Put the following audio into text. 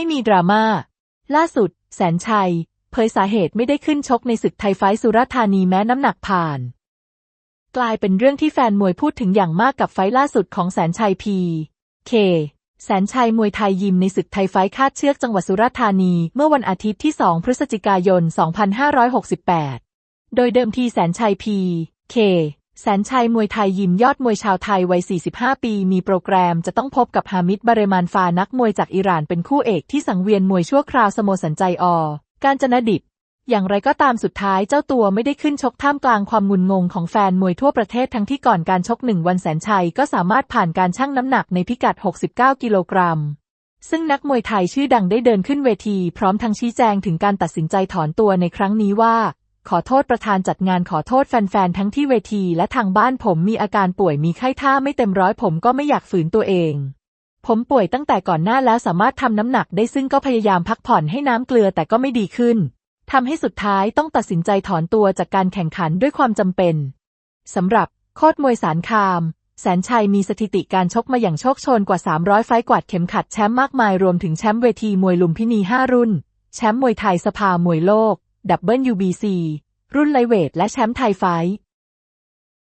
ไม่มีดราม่าล่าสุด แสนชัย เผยสาเหตุไม่ได้ขึ้นชกในศึกไทยไฟสุราธานีแม้น้ำหนักผ่าน กลายเป็นเรื่องที่แฟนมวยพูดถึงอย่างมากกับไฟล่าสุดของแสนชัยพี เค แสนชัยมวยไทยยิมในศึกไทยไฟคาดเชือกจังหวัดสุราธานีเมื่อวันอาทิตย์ที่ 2 พฤศจิกายน 2568 โดยเดิมทีแสนชัยพี เค แสนชัยมวยไทยยิมยอดมวยชาวไทยวัย 45 ปี มีโปรแกรมจะต้องพบกับฮามิดบาเรมานฟานักมวยจากอิหร่านเป็นคู่เอกที่สังเวียนมวยชั่วคราวสโมสรใจออ การจนดิบ อย่างไรก็ตามสุดท้ายเจ้าตัวไม่ได้ขึ้นชกท่ามกลางความงุนงงของแฟนมวยทั่วประเทศทั้งที่ก่อนการชกหนึ่งวันแสนชัยก็สามารถผ่านการชั่งน้ำหนักในพิกัด 69 กิโลกรัมซึ่งนักมวยไทยชื่อดังได้เดินขึ้นเวที พร้อมทั้งชี้แจงถึงการตัดสินใจถอนตัวในครั้งนี้ว่า ขอโทษประธานจัดงานขอโทษแฟนๆ ทั้งที่เวทีและทางบ้านผมมีอาการป่วยมีไข้ท่าไม่เต็มร้อยผมก็ไม่อยากฝืนตัวเอง ผมป่วยตั้งแต่ก่อนหน้าแล้วสามารถทำน้ำหนักได้ซึ่งก็พยายามพักผ่อนให้น้ำเกลือแต่ก็ไม่ดีขึ้นทำให้สุดท้ายต้องตัดสินใจถอนตัวจากการแข่งขันด้วยความจำเป็นสำหรับโคตรมวยสารคาม แสนชัยมีสถิติการชกมาอย่างโชคชนกว่า 300 ไฟต์กวาดเข็มขัดแชมป์มากมายรวมถึงแชมป์เวทีมวยลุมพินี 5 รุ่น แชมป์มวยไทยสภามวยโลก WBC รุ่นไลเวทและแชมป์ไทยไฟท์